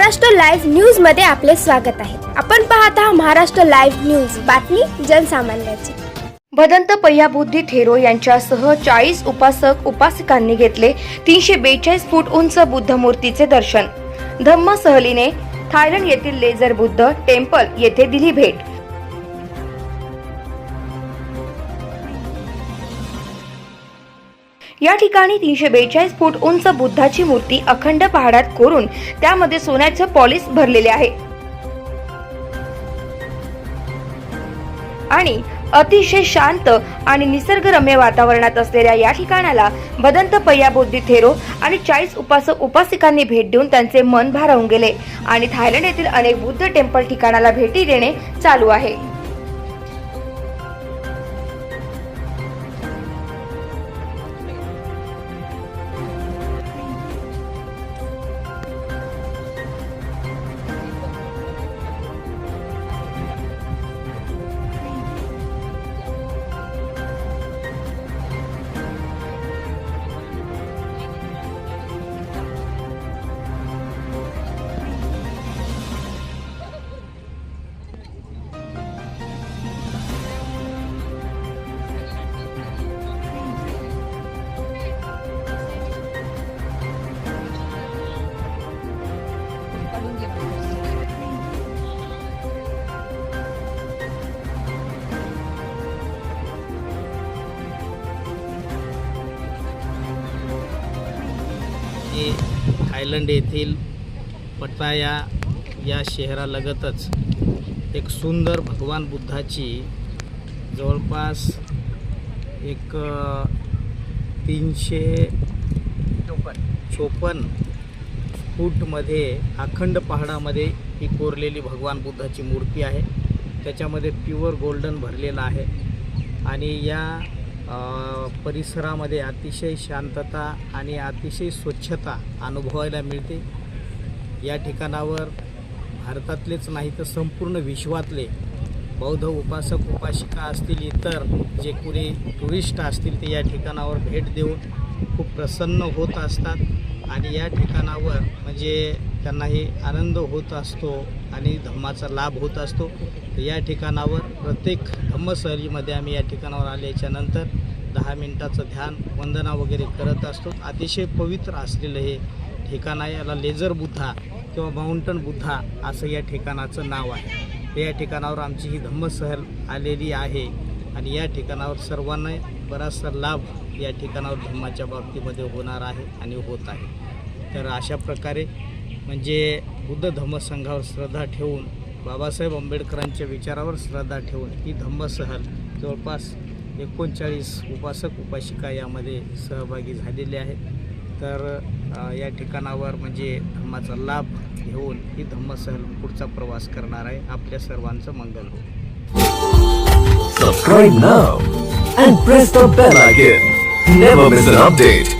Maharashtra live न्यूजमध्ये आपले स्वागत आहे. आपण पाहत आहात महाराष्ट्र लाईव्ह न्यूज. बातमी जनसामान्याची. भदंत पय्याबुद्धी थेरो यांच्यासह चाळीस उपासक उपासिकांनी घेतले तीनशे बेचाळीस फूट उंच बुद्ध मूर्तीचे दर्शन. धम्म सहलीने थायलंड येथील लेझर बुद्ध टेम्पल येथे दिली भेट. या ठिकाणी तीनशे बेचाळीस फूट उंच बुद्धाची मूर्ती अखंड पहाडात कोरून त्यामध्ये सोन्याचं पॉलिश भरलेले आहे. आणि अतिशय शांत आणि निसर्गरम्य वातावरणात असलेल्या या ठिकाणाला भदंत पय्याबुद्धी थेरो आणि चाळीस उपासक उपासिकांनी भेट देऊन त्यांचे मन भारावून गेले आणि थायलंड येथील अनेक बुद्ध टेम्पल ठिकाणाला भेटी देणे चालू आहे. हे थायलंड येथील पटाया या शहरालगतच एक सुंदर भगवान बुद्धाची जवळपास एक अ, तीनशे चोपन्न फूटमध्ये अखंड पहाडामध्ये ही कोरलेली भगवान बुद्धाची मूर्ती आहे. त्याच्यामध्ये प्युअर गोल्डन भरलेलं आहे. आणि या परिसरामध्ये अतिशय शांतता आणि अतिशय स्वच्छता अनुभवायला मिळते. या ठिकाणावर भारतातलेच नाही तर संपूर्ण विश्वातले बौद्ध उपासक उपासिका असतील इतर जे कोणी टुरिस्ट असतील ते या ठिकाणावर भेट देऊन खूप प्रसन्न होत असतात. आणि या ठिकाणावर म्हणजे त्यांनाही आनंद होत असतो आणि धम्माचा लाभ होत असतो. या ठिकाणावर प्रत्येक धम्मसहलीमध्ये आम्ही या ठिकाणावर आल्याच्यानंतर दहा मिनटाचं ध्यान वंदना वगैरे करत असतो. अतिशय पवित्र असलेलं हे ठिकाण आहे. याला लेझर बुद्धा किंवा माउंटन बुद्धा असं या ठिकाणाचं नाव आहे. या ठिकाणावर आमची ही धम्मसहल आलेली आहे आणि या ठिकाणावर सर्वांना बराचसा लाभ या ठिकाणावर धम्माच्या बाबतीमध्ये होणार आहे आणि होत आहे. तर अशा प्रकारे म्हणजे बुद्ध धम्मसंघावर श्रद्धा ठेवून बाबासाहेब आंबेडकरांच्या विचारावर श्रद्धा ठेवून ही धम्मसहल जवळपास एकोणचाळीस उपासक उपासिका यामध्ये सहभागी झालेले आहेत तर या ठिकाणावर म्हणजे धम्माचा लाभ घेऊन ही धम्मसहल पुढचा प्रवास करणार आहे आपल्या सर्वांचं मंगल हो subscribe now and press the bell icon. Never miss an update.